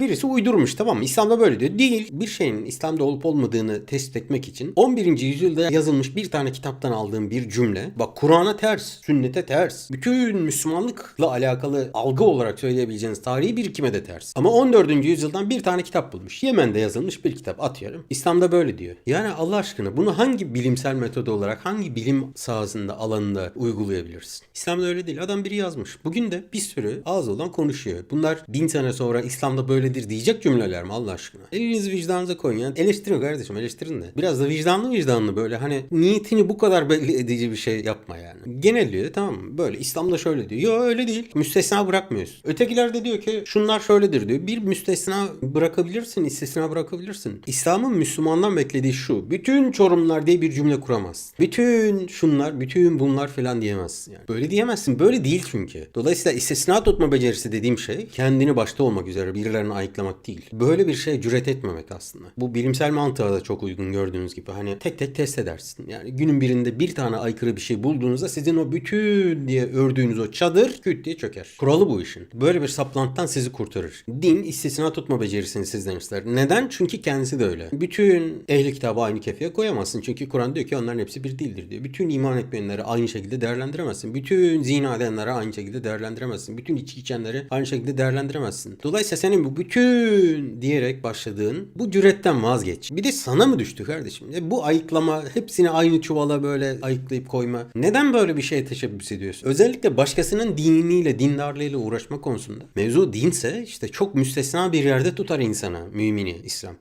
Birisi uydurmuş tamam mı? İslam'da böyle diyor. Değil. Bir şeyin İslam'da olup olmadığını tespit etmek için 11. yüzyılda yazılmış bir tane kitaptan aldığım bir cümle. Bak Kur'an'a ters, sünnete ters. Bütün Müslümanlıkla alakalı algı olarak söyleyebileceğiniz tarihi birikime de ters. Ama 14. yüzyıldan bir tane kitap bulmuş. Yemen'de yazılmış bir kitap atıyorum. İslam'da böyle diyor. Yani Allah aşkına bunu hangi bilimsel metodu olarak hangi bilim sahasında alanında uygulayabilirsin? İslam'da öyle değil. Adam biri yazmış. Bugün de bir sürü ağız olan konuşuyor. Bunlar bin sene sonra İslam'da böyledir diyecek cümleler mi Allah aşkına? Elinizi vicdanınıza koyun ya. Eleştirin kardeşim eleştirin de. Biraz da vicdanlı vicdanlı böyle hani niyetini bu kadar belli edici bir şey yapma yani. Genelliyor tamam mı? Böyle İslam'da şöyle diyor. Yok öyle değil. Müstesna bırakmıyoruz. Ötekiler de diyor ki şunlar şöyledir diyor. Bir müstesna bırakabilirsin, istisna bırakabilirsin. İslam'ın Müslümandan beklediği şu. Bütün çorumlar diye bir cümle kuramaz. Bütün şunlar, bütün bunlar falan diyemezsin yani. Böyle diyemezsin. Böyle değil çünkü. Dolayısıyla istisna tutma becerisi dediğim şey kendini başta olmak üzere birilerini ayıklamak değil. Böyle bir şeye cüret etmemek aslında. Bu bilimsel mantığa da çok uygun gördüğünüz gibi. Hani tek tek test edersin. Yani günün birinde bir tane aykırı bir şey bulduğunuzda sizin o bütün diye ördüğünüz o çadır küt diye çöker. Kuralı bu işin. Böyle bir saplantıdan sizi kurtarır. Din istisna tutma becerisini sizden ister. Neden? Çünkü kendisi de öyle. Bütün ehli kitabı aynı kefeye koyamazsın. Çünkü Kur'an diyor ki onların hepsi bir dildir diyor. Bütün iman etmeyenleri aynı şekilde değerlendiremezsin. Bütün zina edenleri aynı şekilde değerlendiremezsin. Bütün içki içenleri aynı şekilde değerlendiremezsin. Dolayısıyla senin bu bütün diyerek başladığın bu cüretten vazgeç. Bir de sana mı düştü kardeşim? E bu ayıklama hepsini aynı çuvala böyle ayıklayıp koyma. Neden böyle bir şeye teşebbüs ediyorsun? Özellikle başkasının diniyle, dindarlığıyla uğraşma konusunda. Mevzu dinse işte çok müstesna bir yerde tutar insana mümini İslam.